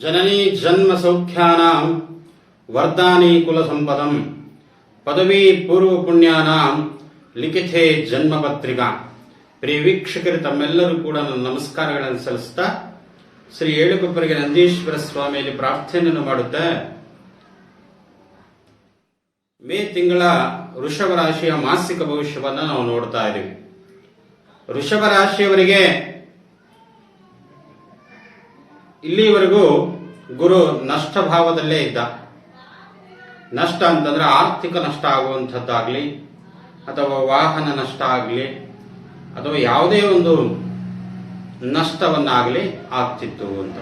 ಜನನಿ ಜನ್ಮ ಸೌಖ್ಯಾನಾಂ ವರ್ಧಾನಿ ಕುಲ ಸಂಪದಂ ಪದವಿ ಪೂರ್ವ ಪುಣ್ಯಾನಾಂ ಲಿಖಿತೆ ಜನ್ಮ ಪತ್ರಿಕಾ ಪ್ರಿಯ ವೀಕ್ಷಕರು ತಮ್ಮೆಲ್ಲರೂ ಕೂಡ ನನ್ನ ನಮಸ್ಕಾರಗಳನ್ನು ಸಲ್ಲಿಸ್ತಾ ಶ್ರೀ ಏಳುಕೊಪ್ಪರಿಗೆ ನಂದೀಶ್ವರ ಸ್ವಾಮಿಯಲ್ಲಿ ಪ್ರಾರ್ಥನೆಯನ್ನು ಮಾಡುತ್ತೆ, ಮೇ ತಿಂಗಳ ವೃಷಭ ರಾಶಿಯ ಮಾಸಿಕ ಭವಿಷ್ಯವನ್ನು ನಾವು ನೋಡ್ತಾ ಇದ್ದೀವಿ. ವೃಷಭ ರಾಶಿಯವರಿಗೆ ಇಲ್ಲಿವರೆಗೂ ಗುರು ನಷ್ಟ ಭಾವದಲ್ಲೇ ಇದ್ದ. ನಷ್ಟ ಅಂತಂದ್ರೆ ಆರ್ಥಿಕ ನಷ್ಟ ಆಗುವಂಥದ್ದಾಗಲಿ, ಅಥವಾ ವಾಹನ ನಷ್ಟ ಆಗಲಿ, ಅಥವಾ ಯಾವುದೇ ಒಂದು ನಷ್ಟವನ್ನಾಗಲಿ ಆಗ್ತಿತ್ತು ಅಂತ.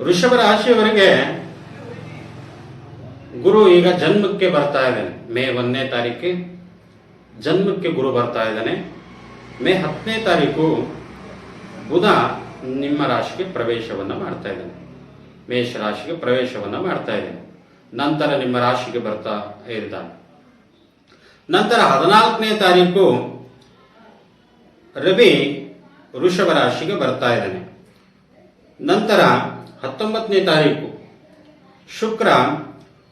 ಋಷಭ ರಾಶಿಯವರಿಗೆ ಗುರು ಈಗ ಜನ್ಮಕ್ಕೆ ಬರ್ತಾ ಇದ್ದಾನೆ. ಮೇ ಒಂದನೇ ತಾರೀಕು, ಜನ್ಮಕ್ಕೆ ಗುರು ಬರ್ತಾ ಇದ್ದಾನೆ. ಮೇ ಹತ್ತನೇ ತಾರೀಕು, ಬುಧ ನಿಮ್ಮ ರಾಶಿಗೆ ಪ್ರವೇಶವನ್ನು ಮಾಡ್ತಾ ಇದ್ದಾನೆ. ಮೇಷ ರಾಶಿಗೆ ಪ್ರವೇಶವನ್ನು ಮಾಡ್ತಾ ಇದ್ದಾನೆ. ನಂತರ ನಿಮ್ಮ ರಾಶಿಗೆ ಬರ್ತಾ ಇದ್ದಾನೆ ನಂತರ ಹದಿನಾಲ್ಕನೇ ತಾರೀಕು ರವಿ ವೃಷಭ ರಾಶಿಗೆ ಬರ್ತಾ ಇದ್ದಾನೆ. ನಂತರ ಹತ್ತೊಂಬತ್ತನೇ ತಾರೀಕು ಶುಕ್ರ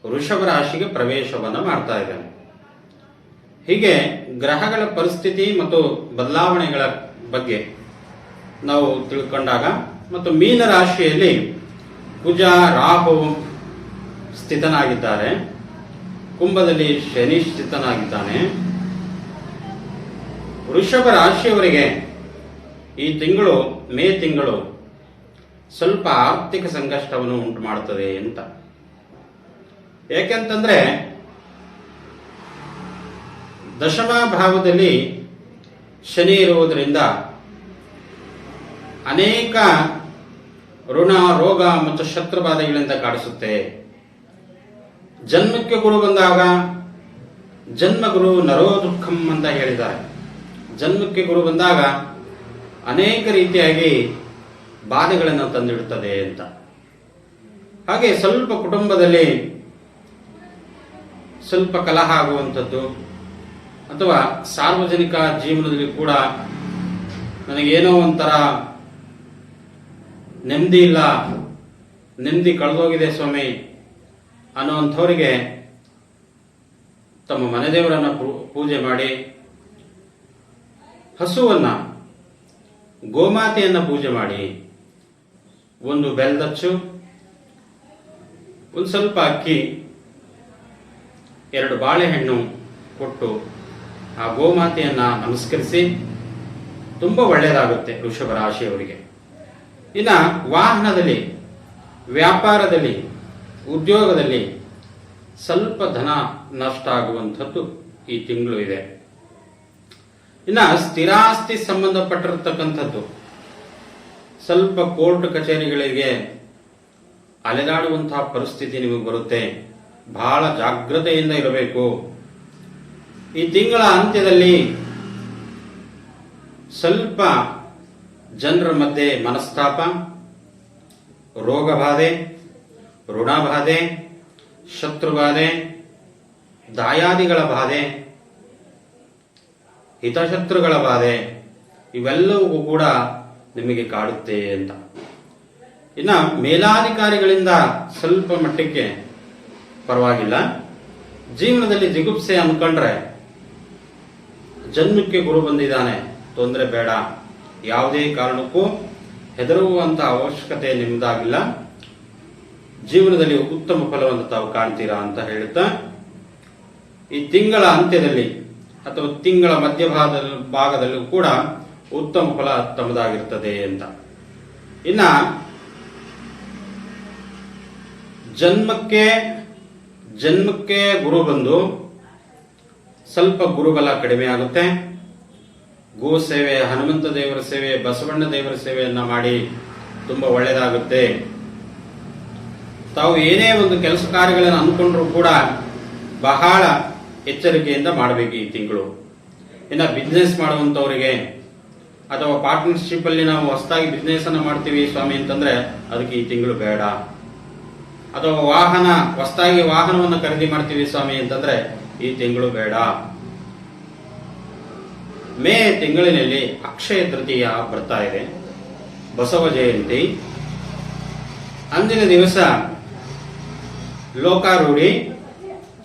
ವೃಷಭ ರಾಶಿಗೆ ಪ್ರವೇಶವನ್ನು ಮಾಡ್ತಾ ಇದ್ದಾನೆ. ಹೀಗೆ ಗ್ರಹಗಳ ಪರಿಸ್ಥಿತಿ ಮತ್ತು ಬದಲಾವಣೆಗಳ ಬಗ್ಗೆ ನಾವು ತಿಳ್ಕೊಂಡಾಗ ಮತ್ತು ಮೀನ ರಾಶಿಯಲ್ಲಿ ಕುಜ ರಾಹು ಸ್ಥಿತನಾಗಿದ್ದಾರೆ. ಕುಂಭದಲ್ಲಿ ಶನಿ ಸ್ಥಿತನಾಗಿದ್ದಾನೆ. ವೃಷಭ ರಾಶಿಯವರಿಗೆ ಈ ತಿಂಗಳು, ಮೇ ತಿಂಗಳು ಸ್ವಲ್ಪ ಆರ್ಥಿಕ ಸಂಕಷ್ಟವನ್ನು ಉಂಟು ಮಾಡುತ್ತದೆ ಅಂತ. ಏಕೆಂತಂದ್ರೆ ದಶಮ ಭಾವದಲ್ಲಿ ಶನಿ ಇರುವುದರಿಂದ ಅನೇಕ ಋಣ, ರೋಗ ಮತ್ತು ಶತ್ರುಬಾಧೆಗಳಿಂದ ಕಾಡಿಸುತ್ತೆ. ಜನ್ಮಕ್ಕೆ ಗುರು ಬಂದಾಗ ಜನ್ಮ ಗುರು ನರೋ ದುಃಖಂ ಅಂತ ಹೇಳಿದ್ದಾರೆ. ಜನ್ಮಕ್ಕೆ ಗುರು ಬಂದಾಗ ಅನೇಕ ರೀತಿಯಾಗಿ ಬಾಧೆಗಳನ್ನು ತಂದಿಡುತ್ತದೆ ಅಂತ. ಹಾಗೆ ಸ್ವಲ್ಪ ಕುಟುಂಬದಲ್ಲಿ ಸ್ವಲ್ಪ ಕಲಹ ಆಗುವಂಥದ್ದು ಅಥವಾ ಸಾರ್ವಜನಿಕ ಜೀವನದಲ್ಲಿ ಕೂಡ ನನಗೇನೋ ಒಂಥರ ನೆಮ್ಮದಿ ಇಲ್ಲ. ನೆಮ್ಮದಿ ಕಳೆದೋಗಿದೆ ಸ್ವಾಮಿ. ಅನ್ನುವಂಥವರಿಗೆ ತಮ್ಮ ಮನೆದೇವರನ್ನು ಪೂಜೆ ಮಾಡಿ ಹಸುವನ್ನ, ಗೋಮಾತೆಯನ್ನು ಪೂಜೆ ಮಾಡಿ ಒಂದು ಬೆಲ್ದಚ್ಚು, ಒಂದು ಸ್ವಲ್ಪ ಅಕ್ಕಿ, ಎರಡು ಬಾಳೆಹಣ್ಣು ಕೊಟ್ಟು ಆ ಗೋಮಾತೆಯನ್ನು ನಮಸ್ಕರಿಸಿ ತುಂಬ ಒಳ್ಳೆಯದಾಗುತ್ತೆ ವೃಷಭ ರಾಶಿಯವರಿಗೆ. ಇನ್ನ ವಾಹನದಲ್ಲಿ, ವ್ಯಾಪಾರದಲ್ಲಿ, ಉದ್ಯೋಗದಲ್ಲಿ ಸ್ವಲ್ಪ ಧನ ನಷ್ಟ ಆಗುವಂಥದ್ದು ಈ ತಿಂಗಳು ಇದೆ. ಇನ್ನ ಸ್ಥಿರಾಸ್ತಿ ಸಂಬಂಧಪಟ್ಟಿರ್ತಕ್ಕಂಥದ್ದು, ಸ್ವಲ್ಪ ಕೋರ್ಟ್ ಕಚೇರಿಗಳಿಗೆ ಅಲೆದಾಡುವಂತಹ ಪರಿಸ್ಥಿತಿ ನಿಮಗೆ ಬರುತ್ತೆ. ಬಹಳ ಜಾಗ್ರತೆಯಿಂದ ಇರಬೇಕು. ಈ ತಿಂಗಳ ಅಂತ್ಯದಲ್ಲಿ ಸ್ವಲ್ಪ ಜನರ ಮಧ್ಯೆ ಮನಸ್ತಾಪ, ರೋಗಬಾಧೆ, ಋಣಬಾಧೆ, ಶತ್ರುಬಾಧೆ, ದಾಯಾದಿಗಳ ಬಾಧೆ, ಹಿತಶತ್ರುಗಳ ಬಾಧೆ, ಇವೆಲ್ಲವೂ ಕೂಡ ನಿಮಗೆ ಕಾಡುತ್ತೆ ಅಂತ. ಇನ್ನ ಮೇಲಾಧಿಕಾರಿಗಳಿಂದ ಸ್ವಲ್ಪ ಮಟ್ಟಕ್ಕೆ ಪರವಾಗಿಲ್ಲ. ಜೀವನದಲ್ಲಿ ಜಿಗುಪ್ಸೆ ಅನ್ಕೊಂಡ್ರೆ ಜನ್ಮಕ್ಕೆ ಗುರು ಬಂದಿದ್ದಾನೆ, ತೊಂದರೆ ಬೇಡ. ಯಾವುದೇ ಕಾರಣಕ್ಕೂ ಹೆದರುವಂತಹ ಅವಶ್ಯಕತೆ ನಿಮ್ಮದಾಗಿಲ್ಲ ಜೀವನದಲ್ಲಿ ಉತ್ತಮ ಫಲವನ್ನು ತಾವು ಕಾಣ್ತೀರಾ ಅಂತ ಹೇಳುತ್ತಾ, ಈ ತಿಂಗಳ ಅಂತ್ಯದಲ್ಲಿ ಅಥವಾ ತಿಂಗಳ ಮಧ್ಯಭಾಗದ ಭಾಗದಲ್ಲೂ ಕೂಡ ಉತ್ತಮ ಫಲ ತಮ್ಮದಾಗಿರ್ತದೆ ಅಂತ. ಇನ್ನ, ಜನ್ಮಕ್ಕೆ ಜನ್ಮಕ್ಕೆ ಗುರು ಬಂದು ಸ್ವಲ್ಪ ಗುರುಬಲ ಕಡಿಮೆ ಆಗುತ್ತೆ. ಗೋ ಸೇವೆ, ಹನುಮಂತ ದೇವರ ಸೇವೆ, ಬಸವಣ್ಣ ದೇವರ ಸೇವೆಯನ್ನ ಮಾಡಿ ತುಂಬಾ ಒಳ್ಳೆಯದಾಗುತ್ತೆ ತಾವು ಏನೇ ಒಂದು ಕೆಲಸ ಕಾರ್ಯಗಳನ್ನು ಅಂದ್ಕೊಂಡ್ರೂ ಕೂಡ ಬಹಳ ಎಚ್ಚರಿಕೆಯಿಂದ ಮಾಡಬೇಕು ಈ ತಿಂಗಳು. ಇನ್ನು ಬಿಸ್ನೆಸ್ ಮಾಡುವಂತವರಿಗೆ ಅಥವಾ ಪಾರ್ಟ್ನರ್ಶಿಪ್ ಅಲ್ಲಿ ನಾವು ಹೊಸದಾಗಿ ಬಿಸ್ನೆಸ್ ಅನ್ನ ಮಾಡ್ತೀವಿ ಸ್ವಾಮಿ ಅಂತಂದ್ರೆ ಅದಕ್ಕೆ ಈ ತಿಂಗಳು ಬೇಡ. ಅಥವಾ ವಾಹನ, ಹೊಸದಾಗಿ ವಾಹನವನ್ನು ಖರೀದಿ ಮಾಡ್ತೀವಿ ಸ್ವಾಮಿ ಅಂತಂದ್ರೆ ಈ ತಿಂಗಳು ಬೇಡ. ಮೇ ತಿಂಗಳಿನಲ್ಲಿ ಅಕ್ಷಯ ತೃತೀಯ ಬರ್ತಾ ಇದೆ. ಬಸವ ಜಯಂತಿ. ಅಂದಿನ ದಿವಸ ಲೋಕಾರೂಢಿ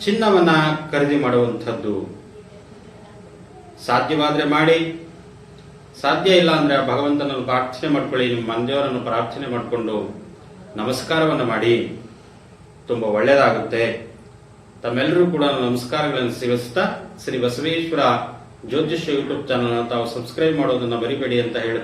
ಚಿನ್ನವನ್ನ ಖರೀದಿ ಮಾಡುವಂಥದ್ದು. ಸಾಧ್ಯವಾದ್ರೆ ಮಾಡಿ. ಸಾಧ್ಯ ಇಲ್ಲ ಅಂದ್ರೆ ಭಗವಂತನನ್ನು ಪ್ರಾರ್ಥನೆ ಮಾಡ್ಕೊಳ್ಳಿ, ನಿಮ್ಮ ಮಂದಿಯವರನ್ನು ಪ್ರಾರ್ಥನೆ ಮಾಡಿಕೊಂಡು ನಮಸ್ಕಾರವನ್ನು ಮಾಡಿ. ತುಂಬ ಒಳ್ಳೆಯದಾಗುತ್ತೆ ತಮ್ಮೆಲ್ಲರೂ ಕೂಡ ನಮಸ್ಕಾರಗಳನ್ನು ಸಿಗಿಸ್ತಾ ಶ್ರೀ ಬಸವೇಶ್ವರ ಜ್ಯೋತಿಷ್ಯ ಯೂಟ್ಯೂಬ್ ಚಾನಲ್ ತಾವು ಸಬ್ಸ್ಕ್ರೈಬ್ ಮಾಡೋದನ್ನ ಬರಿಬೇಡಿ ಅಂತ ಹೇಳಿ